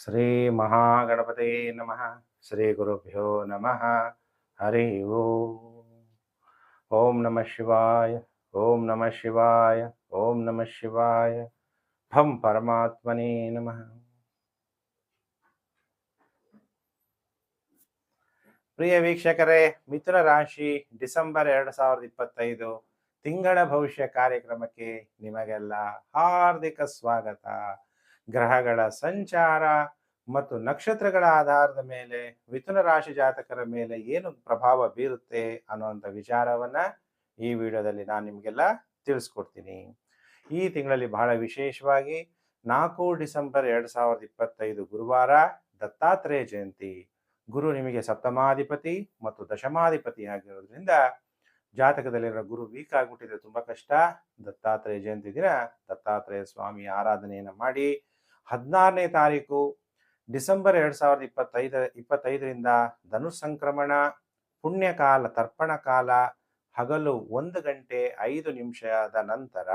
ಶ್ರೀ ಮಹಾಗಣಪತೇ ನಮಃ ಶ್ರೀ ಗುರುಭ್ಯೋ ನಮಃ, ಹರಿ ಓಂ ನಮಃ ಶಿವಾಯ, ಓಂ ನಮಃ ಶಿವಾಯ, ಓಂ ನಮಃ ಶಿವಾಯ, ಭಂ ಪರಮಾತ್ಮನೇ ನಮಃ. ಪ್ರಿಯ ವೀಕ್ಷಕರೇ, ಮಿಥುನ ರಾಶಿ ಡಿಸೆಂಬರ್ ಎರಡು ಸಾವಿರದ ಇಪ್ಪತ್ತೈದು ತಿಂಗಳ ಭವಿಷ್ಯ ಕಾರ್ಯಕ್ರಮಕ್ಕೆ ನಿಮಗೆಲ್ಲ ಹಾರ್ದಿಕ ಸ್ವಾಗತ. ಗ್ರಹಗಳ ಸಂಚಾರ ಮತ್ತು ನಕ್ಷತ್ರಗಳ ಆಧಾರದ ಮೇಲೆ ಮಿಥುನ ರಾಶಿ ಜಾತಕರ ಮೇಲೆ ಏನು ಪ್ರಭಾವ ಬೀರುತ್ತೆ ಅನ್ನುವಂಥ ವಿಚಾರವನ್ನ ಈ ವಿಡಿಯೋದಲ್ಲಿ ನಾನು ನಿಮಗೆಲ್ಲ ತಿಳಿಸ್ಕೊಡ್ತೀನಿ. ಈ ತಿಂಗಳಲ್ಲಿ ಬಹಳ ವಿಶೇಷವಾಗಿ ನಾಲ್ಕು ಡಿಸೆಂಬರ್ ಎರಡು ಸಾವಿರದ ಇಪ್ಪತ್ತೈದು ಗುರುವಾರ ದತ್ತಾತ್ರೇಯ ಜಯಂತಿ. ಗುರು ನಿಮಗೆ ಸಪ್ತಮಾಧಿಪತಿ ಮತ್ತು ದಶಮಾಧಿಪತಿ ಆಗಿರೋದ್ರಿಂದ ಜಾತಕದಲ್ಲಿರೋ ಗುರು ವೀಕ್ ಆಗ್ಬಿಟ್ಟಿದ್ರೆ ತುಂಬಾ ಕಷ್ಟ. ದತ್ತಾತ್ರೇಯ ಜಯಂತಿ ದಿನ ದತ್ತಾತ್ರೇಯ ಸ್ವಾಮಿ ಆರಾಧನೆಯನ್ನು ಮಾಡಿ ಹದಿನಾರನೇ ತಾರೀಕು, ಡಿಸೆಂಬರ್ ಎರಡು ಸಾವಿರದ ಇಪ್ಪತ್ತೈದ, ಇಪ್ಪತ್ತೈದರಿಂದ ಧನು ಸಂಕ್ರಮಣ, ಪುಣ್ಯಕಾಲ, ತರ್ಪಣ ಕಾಲ, ಹಗಲು ಒಂದು ಗಂಟೆ ಐದು ನಿಮಿಷದ ನಂತರ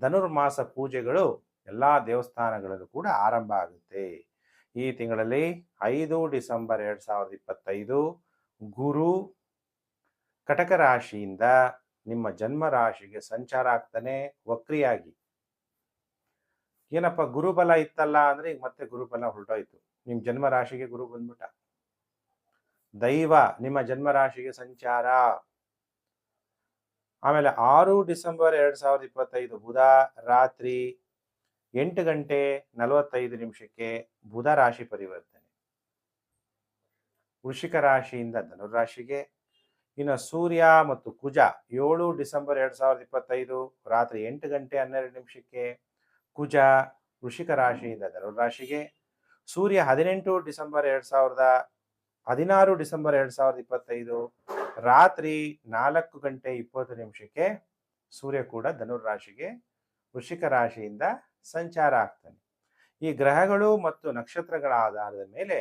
ಧನುರ್ಮಾಸ ಪೂಜೆಗಳು ಎಲ್ಲ ದೇವಸ್ಥಾನಗಳಲ್ಲೂ ಕೂಡ ಆರಂಭ ಆಗುತ್ತೆ. ಈ ತಿಂಗಳಲ್ಲಿ ಐದು ಡಿಸೆಂಬರ್ ಎರಡ್ ಸಾವಿರದ ಇಪ್ಪತ್ತೈದು ಗುರು ಕಟಕ ರಾಶಿಯಿಂದ ನಿಮ್ಮ ಜನ್ಮ ರಾಶಿಗೆ ಸಂಚಾರ ಆಗ್ತಾನೆ, ವಕ್ರಿಯಾಗಿ. ಏನಪ್ಪ ಗುರುಬಲ ಇತ್ತಲ್ಲ ಅಂದ್ರೆ ಈಗ ಮತ್ತೆ ಗುರುಬಲ ಹೊರಟೋಯ್ತು ನಿಮ್ ಜನ್ಮ ರಾಶಿಗೆ ಗುರು ಬಂದ್ಬಿಟ್ಟ. ದೈವ ನಿಮ್ಮ ಜನ್ಮ ರಾಶಿಗೆ ಸಂಚಾರ. ಆಮೇಲೆ ಆರು ಡಿಸೆಂಬರ್ ಎರಡ್ ಸಾವಿರದ ಇಪ್ಪತ್ತೈದು ಬುಧ ರಾತ್ರಿ ಎಂಟು ಗಂಟೆ ನಲವತ್ತೈದು ನಿಮಿಷಕ್ಕೆ ಬುಧ ರಾಶಿ ಪರಿವರ್ತನೆ. ವೃಷಿಕ ರಾಶಿಯಿಂದ ಧನುರಾಶಿಗೆ ಇನ್ನು ಸೂರ್ಯ ಮತ್ತು ಕುಜ ಏಳು ಡಿಸೆಂಬರ್ ಎರಡ್ ಸಾವಿರದ ಇಪ್ಪತ್ತೈದು ರಾತ್ರಿ ಎಂಟು ಗಂಟೆ ಹನ್ನೆರಡು ನಿಮಿಷಕ್ಕೆ ಕುಜ ವೃಷಿಕ ರಾಶಿಯಿಂದ ಧನುರಾಶಿಗೆ ಸೂರ್ಯ ಹದಿನೆಂಟು ಡಿಸೆಂಬರ್ ಎರಡ್ ಸಾವಿರದ ಹದಿನಾರು ಡಿಸೆಂಬರ್ ಎರಡ್ ಸಾವಿರದ ಇಪ್ಪತ್ತೈದು. ರಾತ್ರಿ ನಾಲ್ಕು ಗಂಟೆ ಇಪ್ಪತ್ತು ನಿಮಿಷಕ್ಕೆ ಸೂರ್ಯ ಕೂಡ ಧನುರಾಶಿಗೆ ವೃಷಿಕ ರಾಶಿಯಿಂದ ಸಂಚಾರ ಆಗ್ತಾನೆ. ಈ ಗ್ರಹಗಳು ಮತ್ತು ನಕ್ಷತ್ರಗಳ ಆಧಾರದ ಮೇಲೆ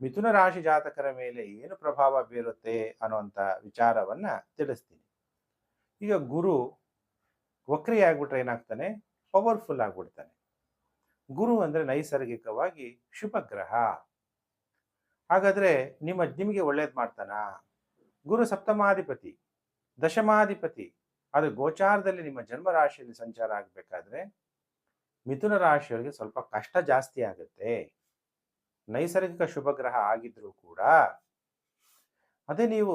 ಮಿಥುನ ರಾಶಿ ಜಾತಕರ ಮೇಲೆ ಏನು ಪ್ರಭಾವ ಬೀರುತ್ತೆ ಅನ್ನುವಂಥ ವಿಚಾರವನ್ನ ತಿಳಿಸ್ತೀನಿ. ಈಗ ಗುರು ವಕ್ರಿಯಾಗ್ಬಿಟ್ರೆ ಏನಾಗ್ತಾನೆ? ಪವರ್ಫುಲ್ ಆಗ್ಬಿಡ್ತಾನೆ. ಗುರು ಅಂದರೆ ನೈಸರ್ಗಿಕವಾಗಿ ಶುಭ ಗ್ರಹ ಹಾಗಾದ್ರೆ ನಿಮ್ಮ ನಿಮಗೆ ಒಳ್ಳೇದು ಮಾಡ್ತಾನಾ? ಗುರು ಸಪ್ತಮಾಧಿಪತಿ, ದಶಮಾಧಿಪತಿ, ಅದು ಗೋಚಾರದಲ್ಲಿ ನಿಮ್ಮ ಜನ್ಮ ರಾಶಿಯಲ್ಲಿ ಸಂಚಾರ ಆಗಬೇಕಾದ್ರೆ ಮಿಥುನ ರಾಶಿಯವರಿಗೆ ಸ್ವಲ್ಪ ಕಷ್ಟ ಜಾಸ್ತಿ ಆಗುತ್ತೆ. ನೈಸರ್ಗಿಕ ಶುಭ ಗ್ರಹ ಆಗಿದ್ರೂ ಕೂಡ ಅದೇ ನೀವು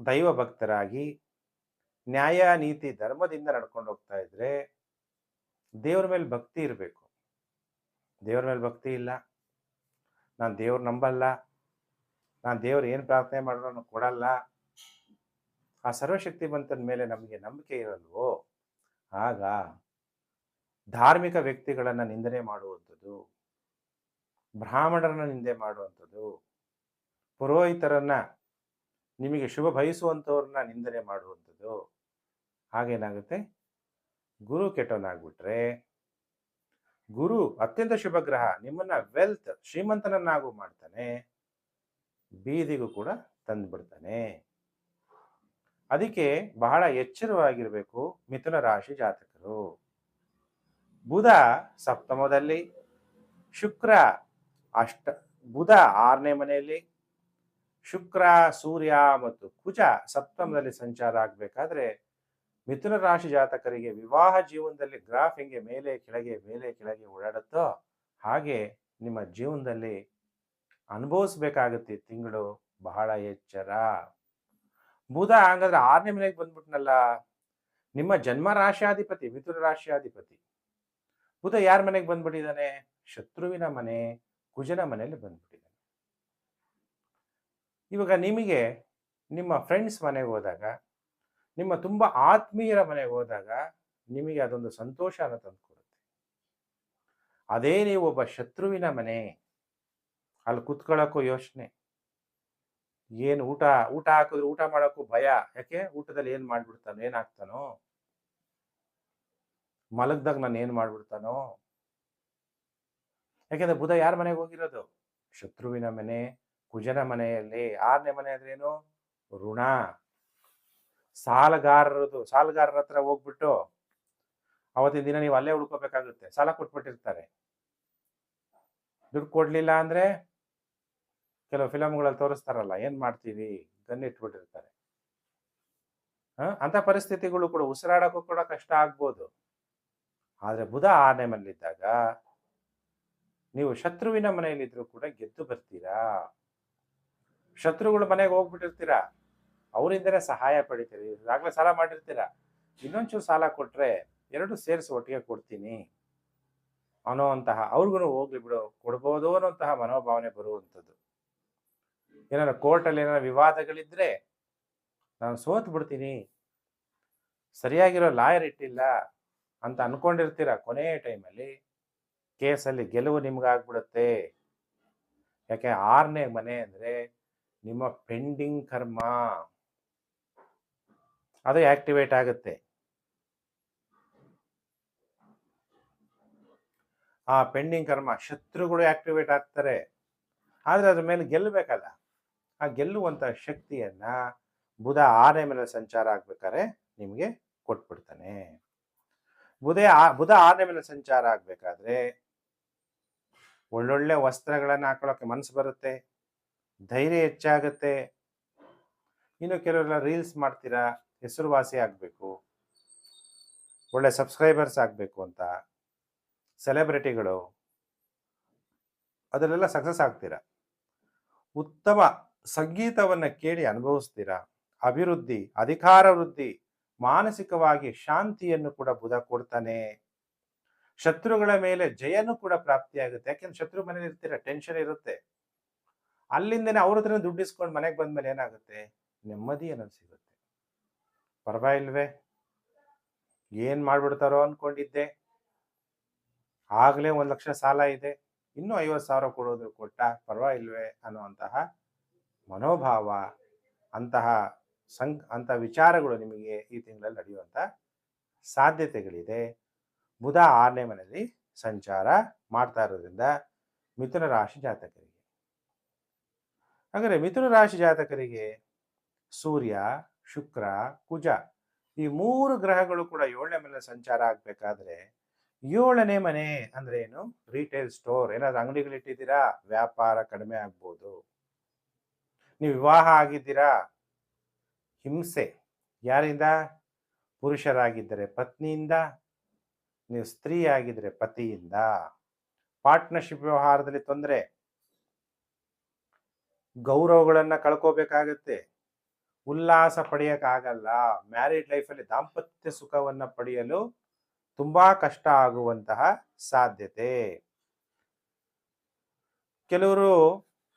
ದೈವ ಭಕ್ತರಾಗಿ ನ್ಯಾಯ, ನೀತಿ, ಧರ್ಮದಿಂದ ನಡ್ಕೊಂಡು ಹೋಗ್ತಾ ಇದ್ರೆ ದೇವ್ರ ಮೇಲೆ ಭಕ್ತಿ ಇರಬೇಕು. ದೇವ್ರ ಮೇಲೆ ಭಕ್ತಿ ಇಲ್ಲ. ನಾನು ದೇವ್ರು ನಂಬಲ್ಲ. ನಾನು ದೇವ್ರು ಏನು ಪ್ರಾರ್ಥನೆ ಮಾಡೋಣ ಕೊಡಲ್ಲ. ಆ ಸರ್ವಶಕ್ತಿವಂತನ ಮೇಲೆ ನಮಗೆ ನಂಬಿಕೆ ಇರಲ್ವೋ? ಆಗ ಧಾರ್ಮಿಕ ವ್ಯಕ್ತಿಗಳನ್ನು ನಿಂದನೆ ಮಾಡುವಂಥದ್ದು, ಬ್ರಾಹ್ಮಣರನ್ನ ನಿಂದೆ ಮಾಡುವಂಥದ್ದು, ಪುರೋಹಿತರನ್ನು ನಿಮಗೆ ಶುಭ ಬಯಸುವಂಥವ್ರನ್ನ ನಿಂದನೆ ಮಾಡುವಂಥದ್ದು, ಹಾಗೇನಾಗುತ್ತೆ? ಗುರು ಕೆಟ್ಟವನಾಗ್ಬಿಟ್ರೆ, ಗುರು ಅತ್ಯಂತ ಶುಭ ಗ್ರಹ, ನಿಮ್ಮನ್ನ ವೆಲ್ತ್ ಶ್ರೀಮಂತನನ್ನಾಗೂ ಮಾಡ್ತಾನೆ, ಬೀದಿಗೂ ಕೂಡ ತಂದ್ಬಿಡ್ತಾನೆ. ಅದಕ್ಕೆ ಬಹಳ ಎಚ್ಚರವಾಗಿರಬೇಕು ಮಿಥುನ ರಾಶಿ ಜಾತಕರು. ಬುಧ ಸಪ್ತಮದಲ್ಲಿ, ಶುಕ್ರ ಅಷ್ಟ, ಬುಧ ಆರನೇ ಮನೆಯಲ್ಲಿ, ಶುಕ್ರ, ಸೂರ್ಯ ಮತ್ತು ಕುಜ ಸಪ್ತಮದಲ್ಲಿ ಸಂಚಾರ ಆಗಬೇಕಾದ್ರೆ ಮಿಥುನ ರಾಶಿ ಜಾತಕರಿಗೆ ವಿವಾಹ ಜೀವನದಲ್ಲಿ ಗ್ರಾಫ್ ಹೆಂಗೆ ಮೇಲೆ, ಕೆಳಗೆ ಮೇಲೆ, ಕೆಳಗೆ ಓಡಾಡುತ್ತೋ ಹಾಗೆ ನಿಮ್ಮ ಜೀವನದಲ್ಲಿ ಅನುಭವಿಸ್ಬೇಕಾಗುತ್ತೆ ತಿಂಗಳು ಬಹಳ ಎಚ್ಚರ. ಬುಧ ಹಂಗಾದ್ರೆ ಆರನೇ ಮನೆಗೆ ಬಂದ್ಬಿಟ್ನಲ್ಲ, ನಿಮ್ಮ ಜನ್ಮ ರಾಶಿಯಾಧಿಪತಿ, ಮಿಥುನ ರಾಶಿಯಾಧಿಪತಿ. ಬುಧ ಯಾರ ಮನೆಗೆ ಬಂದ್ಬಿಟ್ಟಿದ್ದಾನೆ? ಶತ್ರುವಿನ ಮನೆ, ಕುಜನ ಮನೆಯಲ್ಲಿ ಬಂದ್ಬಿಟ್ಟಿದ್ದಾನೆ. ಇವಾಗ ನಿಮಗೆ ನಿಮ್ಮ ಫ್ರೆಂಡ್ಸ್ ಮನೆಗೆ ಹೋದಾಗ ನಿಮ್ಮ ತುಂಬ ಆತ್ಮೀಯರ ಮನೆಗೆ ಹೋದಾಗ ನಿಮಗೆ ಅದೊಂದು ಸಂತೋಷನ ತಂದುಕೊಡುತ್ತೆ ಅದೇ ನೀವು ಒಬ್ಬ ಶತ್ರುವಿನ ಮನೆ, ಅಲ್ಲಿ ಕುತ್ಕೊಳ್ಳೋಕ್ಕೂ ಯೋಚನೆ. ಏನು ಊಟ ಊಟ ಹಾಕಿದ್ರೆ ಊಟ ಮಾಡೋಕ್ಕೂ ಭಯ. ಯಾಕೆ? ಊಟದಲ್ಲಿ ಏನು ಮಾಡ್ಬಿಡ್ತಾನೋ ಏನಾಗ್ತಾನೋ ಮಲಗ್ದಾಗ ನಾನು ಏನು ಮಾಡ್ಬಿಡ್ತಾನೋ? ಯಾಕೆಂದ್ರೆ ಬುಧ ಯಾರ ಮನೆಗೆ ಹೋಗಿರೋದು? ಶತ್ರುವಿನ ಮನೆ, ಕುಜನ ಮನೆಯಲ್ಲಿ. ಆರನೇ ಮನೆ ಅಂದ್ರೆ ಏನು? ಋಣ. ಸಾಲಗಾರರದು, ಸಾಲಗಾರರ ಹತ್ರ ಹೋಗ್ಬಿಟ್ಟು ಅವತ್ತಿನ ದಿನ ನೀವು ಅಲ್ಲೇ ಉಳ್ಕೋಬೇಕಾಗುತ್ತೆ. ಸಾಲ ಕೊಟ್ಬಿಟ್ಟಿರ್ತಾರೆ. ದುಡ್ಡು ಕೊಡ್ಲಿಲ್ಲ ಅಂದ್ರೆ ಕೆಲವು ಫಿಲಮ್ಗಳಲ್ಲಿ ತೋರಿಸ್ತಾರಲ್ಲ, ಏನ್ ಮಾಡ್ತೀವಿ ಗನ್ ಇಟ್ಬಿಟ್ಟಿರ್ತಾರೆ? ಅಂತ ಪರಿಸ್ಥಿತಿಗಳು ಕೂಡ ಉಸಿರಾಡೋಕ್ಕೂ ಕೂಡ ಕಷ್ಟ ಆಗ್ಬೋದು. ಆದ್ರೆ ಬುಧ ಆನೆ ಮನೆಯಲ್ಲಿದ್ದಾಗ ನೀವು ಶತ್ರುವಿನ ಮನೆಯಲ್ಲಿದ್ರು ಕೂಡ ಗೆದ್ದು ಬರ್ತೀರಾ? ಶತ್ರುಗಳು ಮನೆಗೆ ಹೋಗ್ಬಿಟ್ಟಿರ್ತೀರಾ? ಅವರಿಂದನೇ ಸಹಾಯ ಪಡಿತೀರಿ. ಈಗಾಗಲೇ ಸಾಲ ಮಾಡಿರ್ತೀರಾ? ಇನ್ನೊಂಚೂರು ಸಾಲ ಕೊಟ್ಟರೆ ಎರಡು ಸೇರಿಸಿ ಒಟ್ಟಿಗೆ ಕೊಡ್ತೀನಿ ಅನ್ನೋವಂತಹ, ಅವ್ರಿಗೂ ಹೋಗ್ಲಿ ಬಿಡು, ಕೊಡ್ಬೋದು ಅನ್ನೋಂತಹ ಮನೋಭಾವನೆ ಬರುವಂಥದ್ದು. ಏನಾರ ಕೋರ್ಟಲ್ಲಿ ಏನಾರ ವಿವಾದಗಳಿದ್ರೆ ನಾನು ಸೋತ್ ಬಿಡ್ತೀನಿ. ಸರಿಯಾಗಿರೋ ಲಾಯರ್ ಇಟ್ಟಿಲ್ಲ ಅಂತ ಅನ್ಕೊಂಡಿರ್ತೀರ ಕೊನೆ ಟೈಮಲ್ಲಿ? ಕೇಸಲ್ಲಿ ಗೆಲುವು ನಿಮ್ಗಾಗ್ಬಿಡುತ್ತೆ. ಯಾಕೆ ಆರನೇ ಮನೆ ಅಂದರೆ ನಿಮ್ಮ ಪೆಂಡಿಂಗ್ ಕರ್ಮ. ಅದು ಆಕ್ಟಿವೇಟ್ ಆಗುತ್ತೆ. ಆ ಪೆಂಡಿಂಗ್ ಕರ್ಮ, ಶತ್ರುಗಳು ಆಕ್ಟಿವೇಟ್ ಆಗ್ತಾರೆ. ಆದರೆ ಅದ್ರ ಮೇಲೆ ಗೆಲ್ಲಬೇಕಲ್ಲ. ಆ ಗೆಲ್ಲುವಂತ ಶಕ್ತಿಯನ್ನ ಬುಧ ಆನೆ ಮೇಲೆ ಸಂಚಾರ ಆಗ್ಬೇಕಾದ್ರೆ ನಿಮಗೆ ಕೊಟ್ಬಿಡ್ತಾನೆ. ಬುಧ ಆ- ಬುಧ ಆನೆ ಮೇಲೆ ಸಂಚಾರ ಆಗ್ಬೇಕಾದ್ರೆ ಒಳ್ಳೊಳ್ಳೆ ವಸ್ತ್ರಗಳನ್ನು ಹಾಕೊಳ್ಳೋಕೆ ಮನಸ್ಸು ಬರುತ್ತೆ. ಧೈರ್ಯ ಹೆಚ್ಚಾಗುತ್ತೆ. ಇನ್ನು ಕೆಲವರೆಲ್ಲ ರೀಲ್ಸ್ ಮಾಡ್ತೀರಾ? ಹೆಸರುವಾಸಿ ಆಗಬೇಕು, ಒಳ್ಳೆ ಸಬ್ಸ್ಕ್ರೈಬರ್ಸ್ ಆಗಬೇಕು ಅಂತ ಸೆಲೆಬ್ರಿಟಿಗಳು ಅದರಲ್ಲೆಲ್ಲ ಸಕ್ಸಸ್ ಆಗ್ತೀರಾ? ಉತ್ತಮ ಸಂಗೀತವನ್ನ ಕೇಳಿ ಅನುಭವಿಸ್ತೀರಾ? ಅಭಿವೃದ್ಧಿ, ಅಧಿಕಾರ ವೃದ್ಧಿ, ಮಾನಸಿಕವಾಗಿ ಶಾಂತಿಯನ್ನು ಕೂಡ ಬುಧ ಕೊಡ್ತಾನೆ. ಶತ್ರುಗಳ ಮೇಲೆ ಜಯನೂ ಕೂಡ ಪ್ರಾಪ್ತಿಯಾಗುತ್ತೆ. ಯಾಕೆಂದ್ರೆ ಶತ್ರು ಮನೇಲಿ ಇರ್ತೀರ ಟೆನ್ಷನ್ ಇರುತ್ತೆ. ಅಲ್ಲಿಂದನೇ ಅವ್ರ ಹತ್ರ ದುಡ್ಡು ಇಸ್ಕೊಂಡು ಮನೆಗೆ ಬಂದ್ಮೇಲೆ ಏನಾಗುತ್ತೆ? ನೆಮ್ಮದಿ ಅನ್ನೋದು ಸಿಗುತ್ತೆ. ಪರವಾಗಿಲ್ವೇ? ಏನು ಮಾಡ್ಬಿಡ್ತಾರೋ ಅನ್ಕೊಂಡಿದ್ದೆ. ಆಗ್ಲೇ ಒಂದು ಲಕ್ಷ ಸಾಲ ಇದೆ. ಇನ್ನೂ ಐವತ್ತು ಸಾವಿರ ಕೊಡೋದು ಕೊಟ್ಟ ಪರವಾಗಿಲ್ವೇ ಅನ್ನುವಂತಹ ಮನೋಭಾವ, ಅಂತಹ ಸಂ ಅಂತ ವಿಚಾರಗಳು ನಿಮಗೆ ಈ ತಿಂಗಳಲ್ಲಿ ನಡೆಯುವಂಥ ಸಾಧ್ಯತೆಗಳಿದೆ. ಬುಧ ಆರನೇ ಮನೆಯಲ್ಲಿ ಸಂಚಾರ ಮಾಡ್ತಾ ಇರೋದ್ರಿಂದ ಮಿಥುನ ರಾಶಿ ಜಾತಕರಿಗೆ. ಹಾಗಾದರೆ ಮಿಥುನ ರಾಶಿ ಜಾತಕರಿಗೆ ಸೂರ್ಯ ಶುಕ್ರ, ಕುಜ ಈ ಮೂರು ಗ್ರಹಗಳು ಕೂಡ ಏಳನೇ ಮನೆ ಸಂಚಾರ ಆಗ್ಬೇಕಾದ್ರೆ ಏಳನೇ ಮನೆ ಅಂದ್ರೆ ಏನು? ರಿಟೇಲ್ ಸ್ಟೋರ್ ಏನಾದ್ರು ಅಂಗಡಿಗಳಿಟ್ಟಿದ್ದೀರಾ ವ್ಯಾಪಾರ ಕಡಿಮೆ ಆಗ್ಬೋದು. ನೀವು ವಿವಾಹ ಆಗಿದ್ದೀರಾ? ಹಿಂಸೆ. ಯಾರಿಂದ? ಪುರುಷರಾಗಿದ್ದರೆ ಪತ್ನಿಯಿಂದ, ನೀವು ಸ್ತ್ರೀ ಆಗಿದ್ರೆ ಪತಿಯಿಂದ. ಪಾರ್ಟ್ನರ್ಶಿಪ್ ವ್ಯವಹಾರದಲ್ಲಿ ತೊಂದರೆ. ಗೌರವಗಳನ್ನ ಕಳ್ಕೋಬೇಕಾಗತ್ತೆ. ಉಲ್ಲಾಸ ಪಡೆಯಕ್ಕಾಗಲ್ಲ ಮ್ಯಾರಿಡ್ ಲೈಫಲ್ಲಿ ದಾಂಪತ್ಯ ಸುಖವನ್ನು ಪಡೆಯಲು ತುಂಬಾ ಕಷ್ಟ ಆಗುವಂತಹ ಸಾಧ್ಯತೆ. ಕೆಲವರು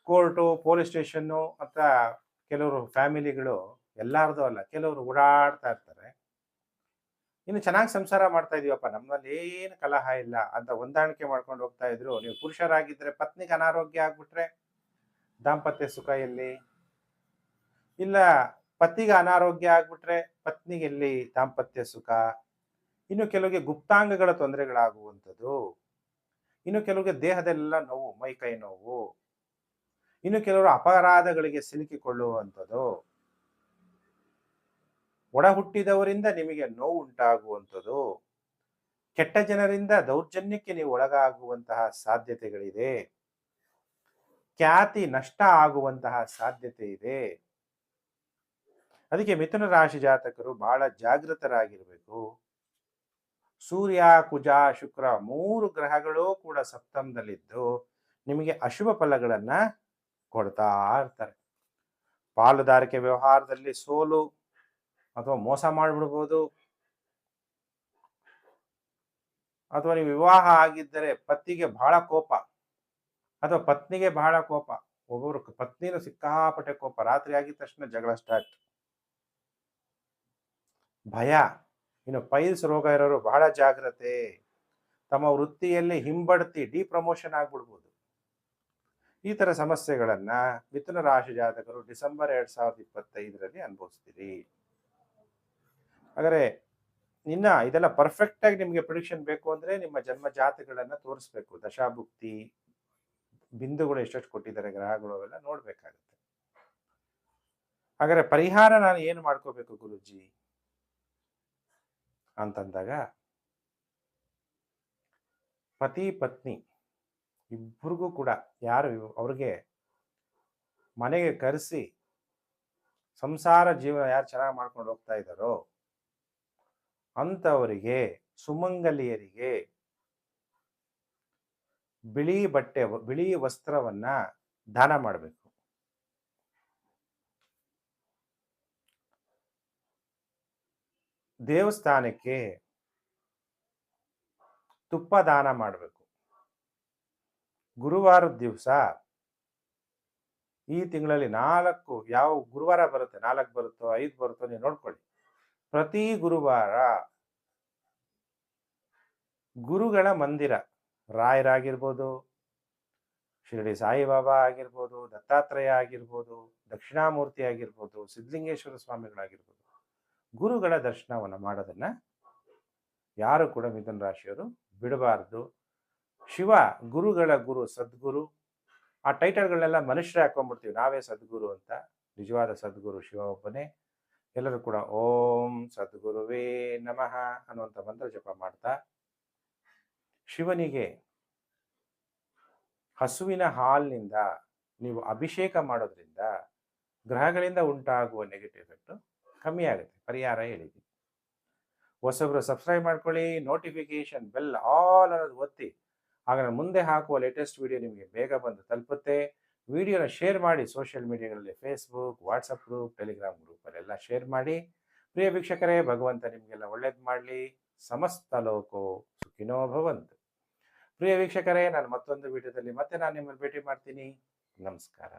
ಕೋರ್ಟು ಪೊಲೀಸ್ ಸ್ಟೇಷನ್ನು ಅಥವಾ ಕೆಲವರು ಫ್ಯಾಮಿಲಿಗಳು ಎಲ್ಲಾರ್ದು ಅಲ್ಲ, ಕೆಲವರು ಓಡಾಡ್ತಾ ಇರ್ತಾರೆ. ಇನ್ನು ಚೆನ್ನಾಗಿ ಸಂಸಾರ ಮಾಡ್ತಾ ಇದೀವಪ್ಪ ನಮ್ಮಲ್ಲಿ ಏನು ಕಲಹ ಇಲ್ಲ. ಅಂತ ಹೊಂದಾಣಿಕೆ ಮಾಡ್ಕೊಂಡು ಹೋಗ್ತಾ ಇದ್ರು. ನೀವು ಪುರುಷರಾಗಿದ್ರೆ ಪತ್ನಿಗೆ ಅನಾರೋಗ್ಯ ಆಗ್ಬಿಟ್ರೆ ದಾಂಪತ್ಯ ಸುಖ ಎಲ್ಲಿ? ಇಲ್ಲ ಪತಿಗೆ ಅನಾರೋಗ್ಯ ಆಗ್ಬಿಟ್ರೆ ಪತ್ನಿಗೆ ಎಲ್ಲಿ ದಾಂಪತ್ಯ ಸುಖ. ಇನ್ನು ಕೆಲವರಿಗೆ ಗುಪ್ತಾಂಗಗಳ ತೊಂದರೆಗಳಾಗುವಂಥದ್ದು. ಇನ್ನು ಕೆಲವರಿಗೆ ದೇಹದೆಲ್ಲ ನೋವು, ಮೈ ಕೈ ನೋವು. ಇನ್ನು ಕೆಲವರು ಅಪರಾಧಗಳಿಗೆ ಸಿಲುಕಿಕೊಳ್ಳುವಂಥದ್ದು. ಒಡ ಹುಟ್ಟಿದವರಿಂದ ನಿಮಗೆ ನೋವು ಉಂಟಾಗುವಂಥದ್ದು. ಕೆಟ್ಟ ಜನರಿಂದ ದೌರ್ಜನ್ಯಕ್ಕೆ ನೀವು ಒಳಗಾಗುವಂತಹ ಸಾಧ್ಯತೆಗಳಿದೆ. ಖ್ಯಾತಿ ನಷ್ಟ ಆಗುವಂತಹ ಸಾಧ್ಯತೆ ಇದೆ. ಅದಕ್ಕೆ ಮಿಥುನ ರಾಶಿ ಜಾತಕರು ಬಹಳ ಜಾಗೃತರಾಗಿರಬೇಕು. ಸೂರ್ಯ, ಕುಜ, ಶುಕ್ರ ಮೂರು ಗ್ರಹಗಳು ಕೂಡ ಸಪ್ತಮದಲ್ಲಿದ್ದು ನಿಮಗೆ ಅಶುಭ ಫಲಗಳನ್ನ ಕೊಡ್ತಾ ಇರ್ತಾರೆ. ಪಾಲುದಾರಿಕೆ ವ್ಯವಹಾರದಲ್ಲಿ ಸೋಲು ಅಥವಾ ಮೋಸ ಮಾಡಿಬಿಡ್ಬೋದು. ಅಥವಾ ನೀವು ವಿವಾಹ ಆಗಿದ್ದರೆ ಪತಿಗೆ ಬಹಳ ಕೋಪ ಅಥವಾ ಪತ್ನಿಗೆ ಬಹಳ ಕೋಪ. ಒಬ್ಬೊಬ್ರು ಪತ್ನಿನೂ ಸಿಕ್ಕಾಪಟ್ಟೆ ಕೋಪ. ರಾತ್ರಿ ಆಗಿದ ತಕ್ಷಣ ಜಗಳ ಸ್ಟಾರ್ಟ್ ಭಯ. ಇನ್ನು ಪೈಲ್ಸ್ ರೋಗ ಇರೋರು ಬಹಳ ಜಾಗ್ರತೆ. ತಮ್ಮ ವೃತ್ತಿಯಲ್ಲಿ ಹಿಂಬಡ್ತಿ ಡಿ ಪ್ರಮೋಷನ್ ಆಗ್ಬಿಡ್ಬೋದು. ಈ ಥರ ಸಮಸ್ಯೆಗಳನ್ನು ಮಿಥುನ ರಾಶಿ ಜಾತಕರು ಡಿಸೆಂಬರ್ ಎರಡು ಸಾವಿರದ ಇಪ್ಪತ್ತೈದರಲ್ಲಿ ಅನುಭವಿಸ್ತೀರಿ. ಹಾಗಾದ್ರೆ ಇನ್ನ ಇದೆಲ್ಲ ಪರ್ಫೆಕ್ಟ್ ಆಗಿ ನಿಮ್ಗೆ ಪ್ರಿಡಿಕ್ಷನ್ ಬೇಕು ಅಂದ್ರೆ ನಿಮ್ಮ ಜನ್ಮ ಜಾತಗಳನ್ನ ತೋರಿಸ್ಬೇಕು. ದಶಾಭುಕ್ತಿ, ಬಿಂದುಗಳು ಎಷ್ಟೆಷ್ಟು ಕೊಟ್ಟಿದ್ದಾರೆ, ಗ್ರಹಗಳು ಅವೆಲ್ಲ ನೋಡಬೇಕಾಗುತ್ತೆ. ಹಾಗಾದ್ರೆ ಪರಿಹಾರ ನಾನು ಏನು ಮಾಡ್ಕೋಬೇಕು ಗುರುಜಿ? ಅಂತಂದಾಗ ಪತಿ, ಪತ್ನಿ ಇಬ್ಬರಿಗೂ ಕೂಡ ಯಾರು ಅವ್ರಿಗೆ ಮನೆಗೆ ಕರೆಸಿ ಸಂಸಾರ ಜೀವನ ಯಾರು ಚೆನ್ನಾಗಿ ಮಾಡ್ಕೊಂಡು ಹೋಗ್ತಾ ಇದ್ದಾರೋ ಅಂಥವರಿಗೆ ಸುಮಂಗಲಿಯರಿಗೆ ಬಿಳಿ ಬಟ್ಟೆ, ಬಿಳಿ ವಸ್ತ್ರವನ್ನ ದಾನ ಮಾಡಬೇಕು. ದೇವಸ್ಥಾನಕ್ಕೆ ತುಪ್ಪ ದಾನ ಮಾಡಬೇಕು. ಗುರುವಾರದ ದಿವಸ ಈ ತಿಂಗಳಲ್ಲಿ ನಾಲ್ಕು ಯಾವ ಗುರುವಾರ ಬರುತ್ತೆ, ನಾಲ್ಕು ಬರುತ್ತೋ, ಐದು ಬರುತ್ತೋ ನೀವು ನೋಡ್ಕೊಳ್ಳಿ. ಪ್ರತಿ ಗುರುವಾರ ಗುರುಗಳ ಮಂದಿರ ರಾಯರಾಗಿರ್ಬೋದು ಶಿರಡಿ ಸಾಯಿಬಾಬಾ ಆಗಿರ್ಬೋದು, ದತ್ತಾತ್ರೇಯ ಆಗಿರ್ಬೋದು, ದಕ್ಷಿಣಾಮೂರ್ತಿ ಆಗಿರ್ಬೋದು, ಸಿದ್ಧಲಿಂಗೇಶ್ವರ ಸ್ವಾಮಿಗಳಾಗಿರ್ಬೋದು. ಗುರುಗಳ ದರ್ಶನವನ್ನು ಮಾಡೋದನ್ನು ಯಾರು ಕೂಡ ಮಿಥುನ ರಾಶಿಯವರು ಬಿಡಬಾರ್ದು. ಶಿವ, ಗುರುಗಳ ಗುರು, ಸದ್ಗುರು, ಆ ಟೈಟಲ್ಗಳನ್ನೆಲ್ಲ ಮನುಷ್ಯರೇ ಹಾಕೊಂಡ್ಬಿಡ್ತೀವಿ. ನಾವೇ ಸದ್ಗುರು ಅಂತ. ನಿಜವಾದ ಸದ್ಗುರು ಶಿವ ಒಬ್ಬನೇ. ಎಲ್ಲರೂ ಕೂಡ ಓಂ ಸದ್ಗುರುವೇ ನಮಃ ಅನ್ನುವಂಥ ಮಂತ್ರ ಜಪ ಮಾಡ್ತಾ ಶಿವನಿಗೆ ಹಸುವಿನ ಹಾಲಿನಿಂದ ನೀವು ಅಭಿಷೇಕ ಮಾಡೋದ್ರಿಂದ ಗ್ರಹಗಳಿಂದ ಉಂಟಾಗುವ ನೆಗೆಟಿವ್ ಎಫೆಕ್ಟ್ ಕಮ್ಮಿ ಆಗುತ್ತೆ. ಪರಿಹಾರ ಹೇಳಿದ್ದೀನಿ. ಹೊಸಬ್ರು ಸಬ್ಸ್ಕ್ರೈಬ್ ಮಾಡ್ಕೊಳ್ಳಿ ನೋಟಿಫಿಕೇಶನ್ ಬೆಲ್ ಆಲ್ ಅನ್ನೋದು ಒತ್ತಿ. ಆಗ ನಾನು ಮುಂದೆ ಹಾಕುವ ಲೇಟೆಸ್ಟ್ ವಿಡಿಯೋ ನಿಮಗೆ ಬೇಗ ಬಂದು ತಲುಪುತ್ತೆ. ವಿಡಿಯೋನ ಶೇರ್ ಮಾಡಿ ಸೋಷಿಯಲ್ ಮೀಡಿಯಾಗಳಲ್ಲಿ ಫೇಸ್ಬುಕ್ ವಾಟ್ಸಪ್ ಗ್ರೂಪ್ ಟೆಲಿಗ್ರಾಮ್ ಗ್ರೂಪಲ್ಲೆಲ್ಲ ಶೇರ್ ಮಾಡಿ. ಪ್ರಿಯ ವೀಕ್ಷಕರೇ, ಭಗವಂತ ನಿಮಗೆಲ್ಲ ಒಳ್ಳೇದು ಮಾಡಲಿ. ಸಮಸ್ತ ಲೋಕೋ ಸುಖಿನೋ ಭವಂತು. ಪ್ರಿಯ ವೀಕ್ಷಕರೇ, ನಾನು ಮತ್ತೊಂದು ವಿಡಿಯೋದಲ್ಲಿ ಮತ್ತೆ ನಾನು ನಿಮ್ಮನ್ನು ಭೇಟಿ ಮಾಡ್ತೀನಿ. ನಮಸ್ಕಾರ.